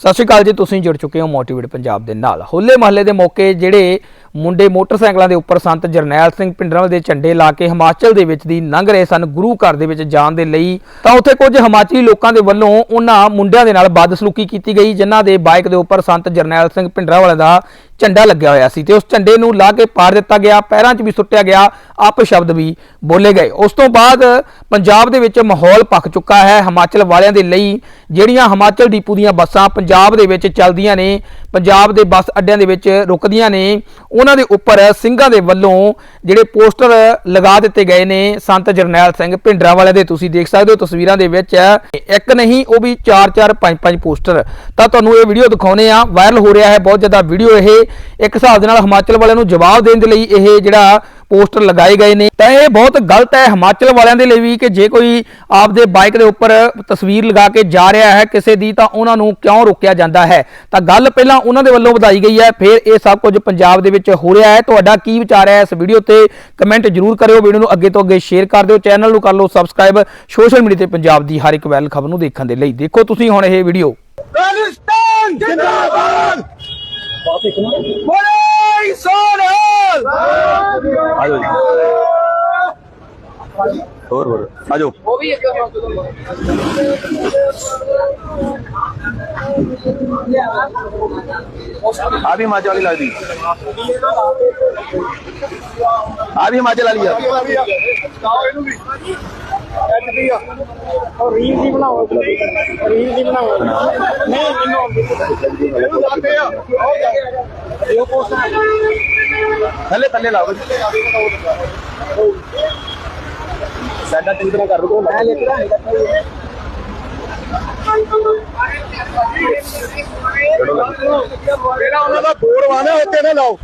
ਸਤਿ ਸ਼੍ਰੀ ਅਕਾਲ ਜੀ, ਤੁਸੀਂ ਜੁੜ ਚੁੱਕੇ ਹੋ ਮੋਟੀਵੇਟ ਪੰਜਾਬ ਦੇ ਨਾਲ। ਹੋਲੇ ਮਹੱਲੇ ਦੇ ਮੌਕੇ ਜਿਹੜੇ ਮੁੰਡੇ ਮੋਟਰਸਾਈਕਲਾਂ ਦੇ ਉੱਪਰ ਸੰਤ ਜਰਨੈਲ ਸਿੰਘ ਪਿੰਡਰਾਲ ਦੇ ਝੰਡੇ ਲਾ ਕੇ ਹਿਮਾਚਲ ਦੇ ਵਿੱਚ ਦੀ ਲੰਘ ਰਹੇ ਸਨ, ਗੁਰੂ ਘਰ ਦੇ ਵਿੱਚ ਜਾਣ ਦੇ ਲਈ, ਤਾਂ ਉੱਥੇ ਕੁਝ ਹਿਮਾਚਲੀ ਲੋਕਾਂ ਦੇ ਵੱਲੋਂ ਉਹਨਾਂ ਮੁੰਡਿਆਂ ਦੇ ਨਾਲ ਬਦਸਲੂਕੀ ਕੀਤੀ ਗਈ, ਜਿਨ੍ਹਾਂ ਦੇ ਬਾਈਕ ਦੇ ਉੱਪਰ ਸੰਤ ਜਰਨੈਲ ਸਿੰਘ ਪਿੰਡਰਾਵਾਲੇ ਦਾ ਝੰਡਾ ਲੱਗਿਆ ਹੋਇਆ ਸੀ ਤੇ ਉਸ ਝੰਡੇ ਨੂੰ ਲਾ ਕੇ ਪਾੜ ਦਿੱਤਾ ਗਿਆ, ਪੈਰਾਂ 'ਚ ਵੀ ਸੁੱਟਿਆ ਗਿਆ ਆਪ ਸ਼ਬਦ ਵੀ ਬੋਲੇ ਗਏ। ਉਸ ਤੋਂ ਬਾਅਦ ਪੰਜਾਬ ਦੇ ਵਿੱਚ ਮਾਹੌਲ ਪੱਕ ਚੁੱਕਾ ਹੈ। ਹਿਮਾਚਲ ਵਾਲਿਆਂ ਦੇ ਲਈ ਜਿਹੜੀਆਂ ਹਿਮਾਚਲ ਡੀਪੂ ਦੀਆਂ ਬੱਸਾਂ ਪੰਜਾਬ ਦੇ ਵਿੱਚ ਚੱਲਦੀਆਂ ਨੇ, ਪੰਜਾਬ ਦੇ ਬੱਸ ਅੱਡਿਆਂ ਦੇ ਵਿੱਚ ਰੁਕਦੀਆਂ ਨੇ, ਉਹਨਾਂ ਦੇ ਉੱਪਰ ਸਿੰਘਾਂ ਦੇ ਵੱਲੋਂ ਜਿਹੜੇ ਪੋਸਟਰ ਲਗਾ ਦਿੱਤੇ ਗਏ ਨੇ, ਸੰਤ ਜਰਨੈਲ ਸਿੰਘ ਭਿੰਡਰਾਂ ਵਾਲੇ ਦੇ। ਤੁਸੀਂ ਦੇਖ ਸਕਦੇ ਹੋ ਤਸਵੀਰਾਂ ਦੇ ਵਿੱਚ ਇੱਕ ਨਹੀਂ, ਉਹ ਵੀ 4 4 5 5 ਪੋਸਟਰ। ਤਾਂ ਤੁਹਾਨੂੰ ਇਹ ਵੀਡੀਓ ਦਿਖਾਉਨੇ ਆ ਵਾਇਰਲ ਹੋ ਰਿਹਾ ਹੈ, ਬਹੁਤ ਜ਼ਿਆਦਾ ਵੀਡੀਓ ਇਹ। ਇੱਕ ਹਿਸਾਬ ਦੇ ਨਾਲ ਹਿਮਾਚਲ ਵਾਲਿਆਂ ਨੂੰ ਜਵਾਬ ਦੇਣ ਦੇ ਲਈ ਇਹ ਜਿਹੜਾ ਪੋਸਟਰ ਲਗਾਏ ਗਏ ਨੇ, ਤਾਂ ਇਹ ਬਹੁਤ ਗਲਤ ਹੈ। ਹਿਮਾਚਲ ਵਾਲਿਆਂ ਦੇ ਲਈ ਵੀ ਕਿ ਜੇ ਕੋਈ ਆਪਦੇ ਬਾਈਕ ਦੇ ਉੱਪਰ ਤਸਵੀਰ ਲਗਾ ਕੇ ਜਾ ਰਿਹਾ ਹੈ ਕਿਸੇ ਦੀ, ਤਾਂ ਉਹਨਾਂ ਨੂੰ ਕਿਉਂ ਰੋਕਿਆ ਜਾਂਦਾ ਹੈ? ਤਾਂ ਗੱਲ ਪਹਿਲਾਂ ਉਹਨਾਂ ਦੇ ਵੱਲੋਂ ਵਧਾਈ ਗਈ ਹੈ, ਫਿਰ ਇਹ ਸਭ ਕੁਝ ਪੰਜਾਬ ਦੇ ਵਿੱਚ ਹੋ ਰਿਹਾ ਹੈ। ਤੁਹਾਡਾ ਕੀ ਵਿਚਾਰ ਹੈ ਇਸ ਵੀਡੀਓ ਤੇ ਕਮੈਂਟ ਜਰੂਰ ਕਰਿਓ, ਵੀਡੀਓ ਨੂੰ ਅੱਗੇ ਤੋਂ ਅੱਗੇ ਸ਼ੇਅਰ ਕਰ ਦਿਓ, ਚੈਨਲ ਨੂੰ ਕਰ ਲਓ ਸਬਸਕ੍ਰਾਈਬ ਸੋਸ਼ਲ ਮੀਡੀਆ ਤੇ ਪੰਜਾਬ ਦੀ ਹਰ ਇੱਕ ਵੈਲ ਖਬਰ ਨੂੰ ਦੇਖਣ ਦੇ ਲਈ ਦੇਖੋ ਤੁਸੀਂ ਹੁਣ ਇਹ ਵੀਡੀਓ। ਬੋਲੇ ਸੋਨਲ ਆਜੋ ਜੀ। ਹੋਰ ਹੋਰ ਆਜੋ ਆ ਵੀ ਹਿਮਾਚਲ ਵਾਲੀ ਲੱਗਦੀ। ਆ ਵੀ ਹਿਮਾਚਲ ਵਾਲੀ ਆ ਇਹਨੂੰ ਵੀ ਐਚ ਦੀ ਆ। ਔਰ ਰੀਲ ਦੀ ਬਣਾਓ ਰੀਲ ਦੀ ਬਣਾਓ। ਨਹੀਂ ਮੈਨੂੰ ਇਹਨੂੰ ਲਾਤੇ ਆ। ਇਹ ਪੋਸਟ ਥੱਲੇ ਥੱਲੇ ਲਾਓ। ਜੀ ਸਾਡਾ ਚੰਗੀ ਤਰ੍ਹਾਂ ਕਰ ਦੋ ਮੈਂ ਲਿਖ ਰਿਹਾ। ਜਿਹੜਾ ਉਹਨਾਂ ਦਾ ਬੋਰਡ ਵਾਣਾ ਉੱਤੇ ਨਾ ਲਾਓ।